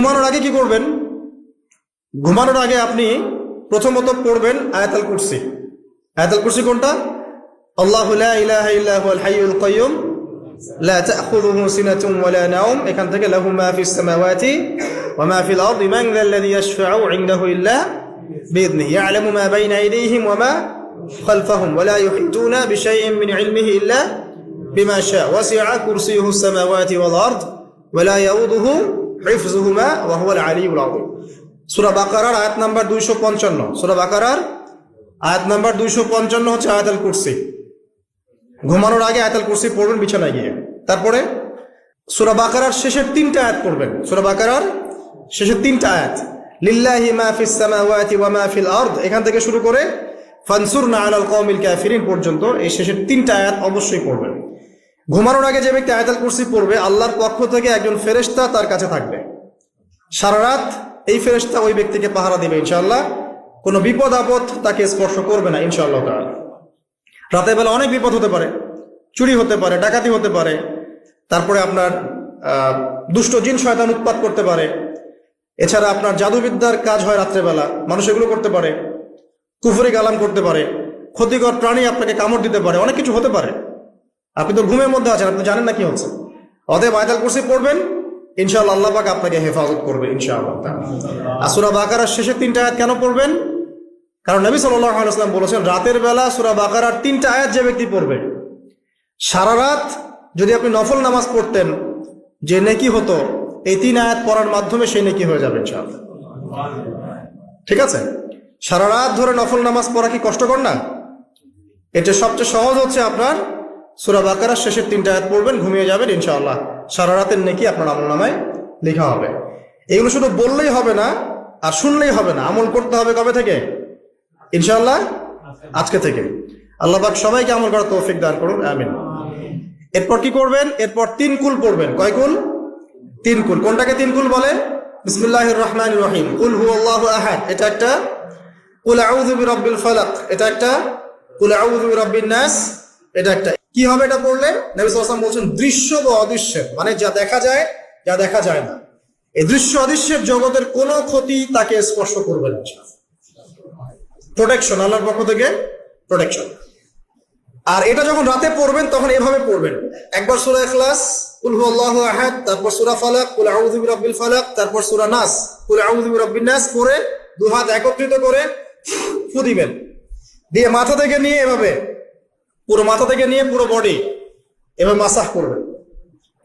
ঘুমানোর আগে কি করবেন ঘুমানোর আগে আপনি প্রথমত পড়বেন আয়াতুল কুরসি আয়াতুল কুরসি কোনটা আল্লাহ লা ইলাহা ইল্লাল হাইয়ুল কাইয়ুম লা তাখুযুহু সিনাতুন ওয়ালা নাওম এখান থেকে লাহু মা ফিস সামাওয়াতি ওয়া মা ফিল আরদি মান যা আল্লাযী ইশফাউ ইনদাহু ইল্লা بإذنه يعلم ما بين أيديهم وما خلفهم ولا يحيطون بشيء من علمه إلا بما شاء وسع كرسيه السماوات والأرض ولا يؤوده হচ্ছে কুরসি। ঘুমানোর আগে আয়াতুল কুরসি পড়বেন বিছানায় গিয়ে। তারপরে সূরা শেষের তিনটা আয়াত পড়বেন। সূরা বাকারার শেষের তিনটা আয়াত। লিল্লাহি মা ওয়া এখান থেকে শুরু করে ফানসুরনা আলাল কওমিল কাফিরিন পর্যন্ত এই শেষের তিনটা আয়াত অবশ্যই পড়বেন। ঘুমানোর আগে যে ব্যক্তি আয়াতুল কুরসি পড়বে, আল্লাহর পক্ষ থেকে একজন ফেরেশতা তার কাছে থাকবে। সারা রাত এই ফেরেশতা ওই ব্যক্তিকে পাহারা দিবে ইনশাল্লাহ কোনো বিপদ আপদ তাকে স্পর্শ করবে না, ইনশাআল্লাহ তাআলা। রাতের বেলা অনেক বিপদ হতে পারে, চুরি হতে পারে, ডাকাতি হতে পারে। তারপরে আপনার দুষ্ট জিন শয়তান উৎপাত করতে পারে। এছাড়া আপনার জাদুবিদ্যার কাজ হয় রাত্রেবেলা মানুষ এগুলো করতে পারে। কুফরি গালাম করতে পারে। ক্ষতিকর প্রাণী আপনাকে কামড় দিতে পারে, অনেক কিছু হতে পারে। আপনি তো ঘুমের মধ্যে আছেন, আপনি জানেন না কি হচ্ছে। অতএব আয়তাল কুরসি পড়বেন, ইনশাআল্লাহ আল্লাহ পাক আপনাকে হেফাজত করবে, ইনশাআল্লাহ। আসুরা বাকারার শেষের তিনটা আয়াত কেন পড়বেন? কারণ নবী সাল্লাল্লাহু আলাইহি ওয়াসাল্লাম বলেছেন, রাতের বেলা সূরা বাকারার তিনটা আয়াত যে ব্যক্তি পড়বে, সারা রাত যদি আপনি নফল নামাজ পড়তেন, যে নেকি হতো, এই তিন আয়াত পড়ার মাধ্যমে সেই নেকি হয়ে যাবে, ইনশাআল্লাহ। ঠিক আছে? সারা রাত ধরে নফল নামাজ পড়া কি কষ্টকর না? এটা সবচেয়ে সহজ হচ্ছে আপনার সূরা বাকারার শেষের তিনটা আয়াত পড়বেন, ঘুমিয়ে যাবেন ইনশাআল্লাহ। সারা রাতের নেকি আপনার আমল নামায় লেখা হবে। এগুলো শুধু বললেই হবে না, আর শুনলেই হবে না, আমল করতে হবে কবে থেকে? ইনশাআল্লাহ? আজকে থেকে। আল্লাহ পাক সবাইকে আমল করার তৌফিক দান করুন, আমিন। এরপর কি করবেন? এরপর তিন কুল পড়বেন। কয় কুল? তিন কুল। কোনটাকে তিন কুল বলে? বিসমিল্লাহির রহমান রহিম। কুল হুয়াল্লাহু আহাদ। এটা একটা? কুল আউযু বিরাব্বিল ফালাক। এটা একটা? কুল আউযু বিরাব্বিন নাস। এটা একটা। কি হবে এটা পড়লে নবী ওয়াসাল্লাম বলছেন, দৃশ্য বা অদৃশ্যের। মানে যা দেখা যায়, যা দেখা যায় না। এই দৃশ্য অদৃশ্যের জগতের কোনো ক্ষতি তাকে স্পর্শ করবে না। প্রোটেকশন আল্লাহর পক্ষ থেকে প্রোটেকশন আর এটা যখন রাতে পড়বেন, তখন এভাবে পড়বেন। একবার সূরা ইখলাস, কুল হুয়াল্লাহু আহাদ তারপর সূরা ফালাক, কুল আউযু বিরাব্বিল ফালাক তারপর সূরা নাস, কুল আউযু বিরাব্বিন নাস পড়ে দু হাত একত্রিত করে ফু দিবেন। দিয়ে মাথা থেকে নিয়ে এভাবে পুরো মাথা থেকে নিয়ে পুরো বডি এভাবে মাসাহ করবেন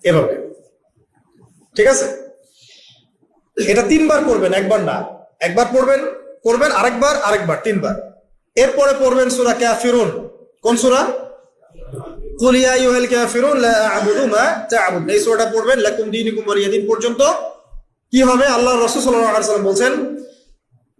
এভাবে। ঠিক আছে? এটা তিনবার করবেন, একবার না। একবার পড়বেন, করবেন, আরেকবার আরেকবার, তিনবার। এরপরে পড়বেন সূরা কাফিরুন। কোন সূরা? কুল আইয়ুহাল কাফিরুন, লা আ'বুদু মা তা'বুদুন। এই সূরাটা পড়বেন, লাকুম ওয়ালিয়াদিন পর্যন্ত। কি হবে? আল্লাহ রসুল ওয়াসাল্লাম বলছেন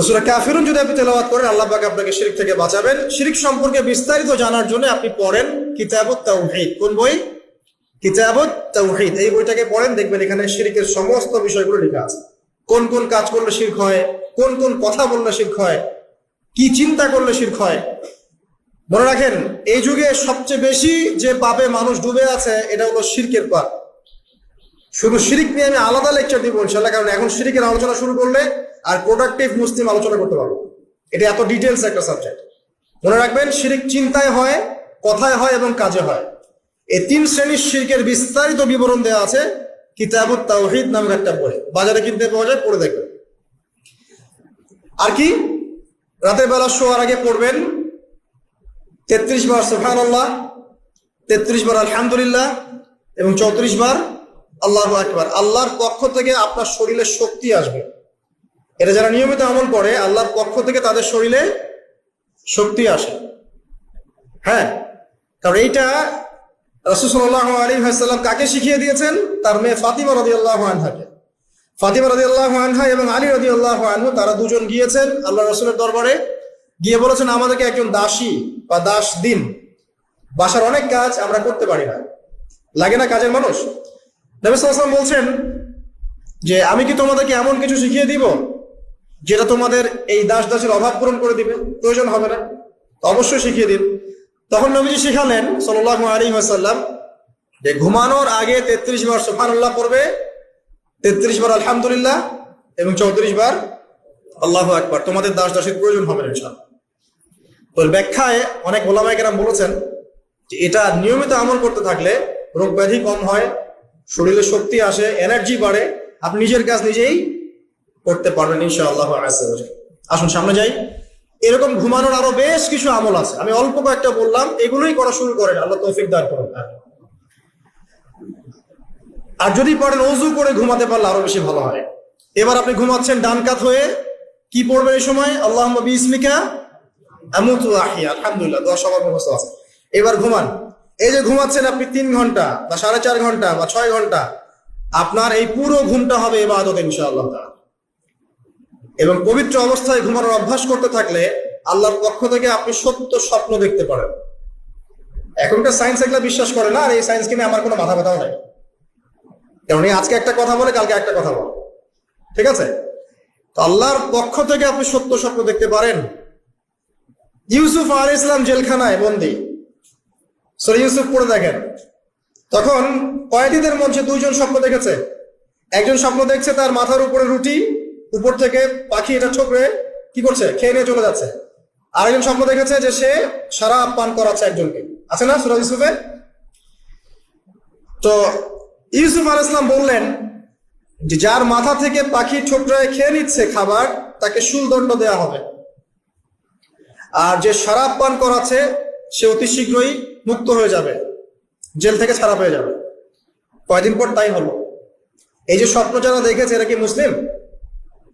তো সূরা কাফিরুন যদি আপনি তেলাওয়াত করেন, আল্লাহ পাক আপনাকে শিরিক থেকে বাঁচাবেন। শিরিক সম্পর্কে বিস্তারিত জানার জন্য আপনি পড়েন কিতাবুত তাওহীদ। কোন বই? কিতাবুত তাওহীদ। এই বইটাকে পড়েন, দেখবেন এখানে শিরিকের সমস্ত বিষয়গুলো লেখা আছে। কোন কোন কাজ করলে শিরক হয়, কোন কোন কথা বললে শিরক হয়, কি চিন্তা করলে শিরক হয়। মনে রাখেন, এই যুগে সবচেয়ে বেশি যে পাপে মানুষ ডুবে আছে, এটা হলো শিরকের পাপ। শুধু শিরিক নিয়ে আমি আলাদা লেকচার দিব ইনশাল্লাহ কারণ এখন শিরিকের আলোচনা শুরু করলে আর প্রোডাক্টিভ মুসলিম আলোচনা করতে পারব। এটা এত ডিটেলস একটা সাবজেক্ট মনে রাখবেন, শিরিক চিন্তায় হয়, কথায় হয় এবং কাজে হয়। এই তিন শ্রেণির শিরকের বিস্তারিত বিবরণ দেওয়া আছে কিতাবুত তাওহীদ নামের একটা বই। বাজারে কিনতে পাওয়া যায়, পড়ে দেখবেন। আর কি? রাতের বেলা শোয়ার আগে পড়বেন। তেত্রিশ বার সুফান আল্লাহ তেত্রিশ বার আলহামদুলিল্লাহ এবং চৌত্রিশ বার আল্লাহ আকবার। আল্লাহর পক্ষ থেকে আপনার শরীরে শক্তি আসবে। এটা যারা নিয়মিত আমল করে, আল্লাহর পক্ষ থেকে তাদের শরীরে শক্তি আসে। হ্যাঁ? কারণ এইটা রসুল্লাহ আলী ভাইসাল্লাম কাকে শিখিয়ে দিয়েছেন? তার মেয়ে ফাতিমা রদি আল্লাহ আনহাকে। ফাতিমা রদি আল্লাহ আনহা এবং আলী রদি আল্লাহ আনহু, তারা দুজন গিয়েছেন আল্লাহ রসুলের দরবারে। গিয়ে বলেছেন, আমাদেরকে একজন দাসী বা দাস দিন। বাসার অনেক কাজ আমরা করতে পারি না। লাগে না কাজের মানুষ? নবী সাল্লাম বলছেন যে, আমি কি তোমাদেরকে এমন কিছু শিখিয়ে দিব যেটা তোমাদের এই দাস দাসের অভাব পূরণ করে দিবে, প্রয়োজন হবে না। অবশ্যই শিখিয়ে দিন। তখন নবীজি শিখালেন সাল্লাহ আলী যে ঘুমানোর আগে তেত্রিশ বার সুফানুল্লাহ পড়বে, তেত্রিশ বার আলহামদুলিল্লাহ এবং চৌত্রিশ বার আল্লাহ একবার তোমাদের দাস দাসের প্রয়োজন হবে না তো ব্যাখ্যায় অনেক ওলামাইকেরাম বলেছেন যে এটা নিয়মিত আমল করতে থাকলে রোগ ব্যাধি কম হয়, শরীরে শক্তি আসে এনার্জি বাড়ে। আপনি নিজের কাজ নিজেই করতে পারবেন ইনশাআল্লাহ আসুন, সামনে যাই। এরকম ঘুমানোর আরও বেশ কিছু আমল আছে। আমি অল্প কয়েকটা বললাম, এগুলোই করা শুরু করেন, আল্লাহ তৌফিক দান করুন। আর যদি পারেন অজু করে ঘুমাতে পারলে আরও বেশি ভালো হয়। এবার আপনি ঘুমাচ্ছেন ডান কাত হয়ে, কি পড়বেন এই সময়? আল্লাহ আহিয়া আলহামদুলিল্লাহ, দোয়া সবার মুখস্থ আছে। এবার ঘুমান। এই যে ঘুমাচ্ছেন আপনি তিন ঘণ্টা বা সাড়ে চার ঘণ্টা বা ছয় ঘণ্টা, আপনার এই পুরো ঘুমটা হবে এবাদত ইনশাআল্লাহ তাআলা। এবং পবিত্র অবস্থায় ঘুমানোর অভ্যাস করতে থাকলে আল্লাহর পক্ষ থেকে আপনি সত্য স্বপ্ন দেখতে পারেন। এখনকার সায়েন্স এগুলা বিশ্বাস করে না, আর এই সায়েন্স কিনে আমার কোনো মাথা ব্যথাও নাই। কারণ আজকে একটা কথা বলে, কালকে একটা কথা বলে। ঠিক আছে? তো আল্লাহর পক্ষ থেকে আপনি সত্য স্বপ্ন দেখতে পারেন। ইউসুফ আল ইসলাম জেলখানায় বন্দি। সরি ইউসুফ পড়ে দেখেন। তখন কয়েদিদের মঞ্চে দুইজন স্বপ্ন দেখেছে। একজন স্বপ্ন দেখছে তার মাথার উপরে রুটি উপর থেকে পাখি এটা ঠোকরে কি করছে? খেয়ে নিয়ে চলে যাচ্ছে। আরেকজন স্বপ্ন দেখেছে যে সে সারা পান করাচ্ছে একজনকে। আছে না সুরাজ ইউসুফে তো ইউসুফ আল ইসলাম বললেন যে যার মাথা থেকে পাখি ঠোকরায় খেয়ে নিচ্ছে খাবার, তাকে শুলদণ্ড দেওয়া হবে। আর যে শরাব পান করাচ্ছে, সে অতি শীঘ্রই মুক্ত হয়ে যাবে। জেল থেকে ছাড়া পেয়ে যাবে। কয়দিন পর তাই হলো। এই যে স্বপ্ন যারা দেখেছে, এরা কি মুসলিম?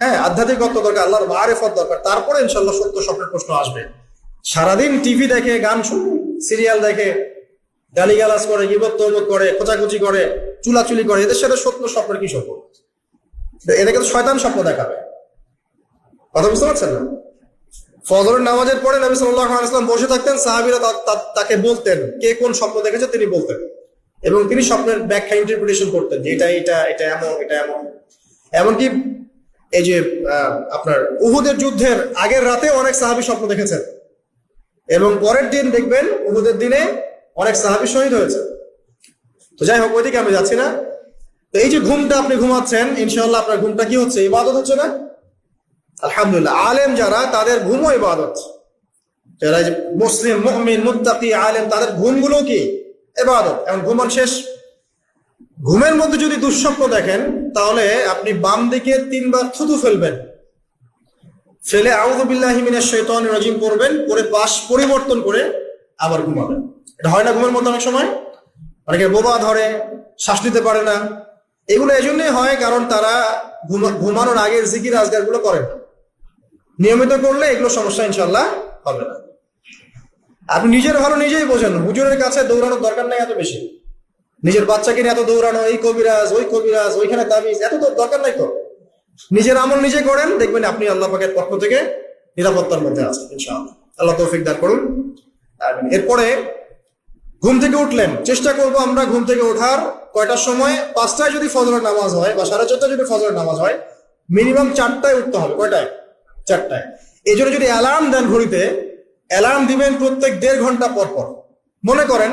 হ্যাঁ আধ্যাত্মিকত্ব দরকার, আল্লাহর মারেফত দরকার। তারপরে ইনশাল্লাহ সত্য স্বপ্নের প্রশ্ন আসবে। সারাদিন টিভি দেখে, গান শুনে সিরিয়াল দেখে, গালিগালাজ করে, গিবত তৌবত করে, খোঁচাখুচি করে, চুলাচুলি করে, এদের সাথে সত্য স্বপ্নের কি সম্পর্ক? এদেরকে তো শয়তান স্বপ্ন দেখাবে। কথা বুঝতে পারছেন না? ফজরের নামাজের পরে নবী আলাইসলাম বসে থাকতেন, সাহাবিরা তাকে বলতেন, কে কোন স্বপ্ন দেখেছে তিনি বলতেন। এবং তিনি স্বপ্নের ব্যাখ্যা ইন্টারপ্রিটেশন করতেন যে এটা এটা এটা এমন এটা এমন। এমনকি এই যে আপনার উহুদের যুদ্ধের আগের রাতে অনেক সাহাবি স্বপ্ন দেখেছেন। এবং পরের দিন দেখবেন উহুদের দিনে অনেক সাহাবি শহীদ হয়েছে তো যাই হোক, ওইদিকে আমি যাচ্ছি না। তো এই যে ঘুমটা আপনি ঘুমাচ্ছেন ইনশাল্লাহ আপনার ঘুমটা কি হচ্ছে? ইবাদত হচ্ছে না? আলহামদুলিল্লাহ, আলেম যারা, তাদের ঘুমও ইবাদত। যারা মুসলিম মুহমিন মুত্তাকি, আলেম, তাদের ঘুমগুলো কি? এবাদত এখন ঘুমান শেষ। ঘুমের মধ্যে যদি দুঃস্বপ্ন দেখেন, তাহলে আপনি বাম দিকে তিনবার থুতু ফেলবেন। ফেলে আউদুবিল্লাহিমিনের শৈতান রাজিম করবেন করে পাশ পরিবর্তন করে আবার ঘুমাবেন। এটা হয় না ঘুমের মধ্যে অনেক সময়? অনেকে বোবা ধরে, শ্বাস নিতে পারে না। এগুলো এই জন্যই হয় কারণ তারা ঘুমানোর আগে জিকির আজগারগুলো করে না। নিয়মিত করলে এগুলো সমস্যা ইনশাল্লাহ হবে না। আপনি নিজের ভালো নিজেই বোঝেন, হুজুরের কাছে দৌড়ানোর দরকার নেই এত বেশি। নিজের বাচ্চাকে নিয়ে এত দৌড়ানো, এই কবিরাজ, ওই কবিরাজ, ওইখানে তাবিজ এত তো দরকার নাই তো। নিজের আমল নিজে করেন, দেখবেন আপনি আল্লাহ পাকের পক্ষ থেকে নিরাপত্তার মধ্যে আছেন, ইনশাআল্লাহ। আল্লাহ তৌফিক দান করুন। এরপরে ঘুম থেকে উঠলেন। চেষ্টা করব আমরা ঘুম থেকে ওঠার কয়টার সময়? পাঁচটায় যদি ফজরের নামাজ হয় বা সাড়ে চারটায় যদি ফজরের নামাজ হয়, মিনিমাম চারটায় উঠতে হবে। কয়টায়? চারটায়। এই জন্য যদি অ্যালার্ম দেন ঘড়িতে অ্যালার্ম দিবেন প্রত্যেক দেড় ঘণ্টা পর পর। মনে করেন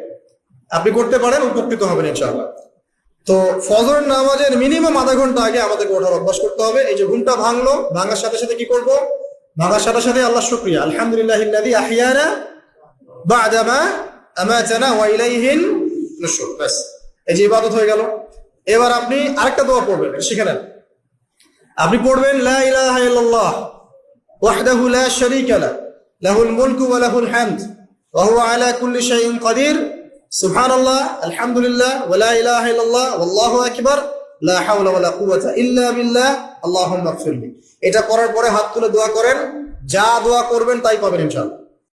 আপনি করতে পারেন, উপকৃত হবেন ইনশাআল্লাহ। তো ফজর নামাজের মিনিমাম আধা ঘণ্টা আগে আমাদেরকে ওঠার অভ্যাস করতে হবে। এই যে ঘুমটা ভাঙলো, ভাঙার সাথে সাথে কি করব? ভাঙার সাথে সাথে আল্লাহ শুক্রিয়া। আলহামদুলিল্লাহ আহিয়ানা বা'দামা আমাতানা ওয়া ইলাইহিন নুশুর ব্যাস, এই যে ইবাদত হয়ে গেল। এবার আপনি আরেকটা দোয়া পড়বেন নেন। আপনি পড়বেন, লা ইলাহা ইল্লাল্লাহ, ওয়াহদাহু লা শারীকা লা, লাহুল মুলকু ওয়া লাহুল হামদ, ওয়া হুয়া আলা কুল্লি শাইইন কাদির। সুবহানাল্লাহ, আলহামদুলিল্লাহ ওলা ইলাহা ইল্লাল্লাহ আল্লাহ আকবার, লা হাওলা ওয়ালা কুওয়াতা ইল্লা বিল্লাহ, আল্লাহুম্মা ফিরলি এটা করার পরে হাত তুলে দোয়া করেন, যা দোয়া করবেন তাই পাবেন ইনশাআল্লাহ।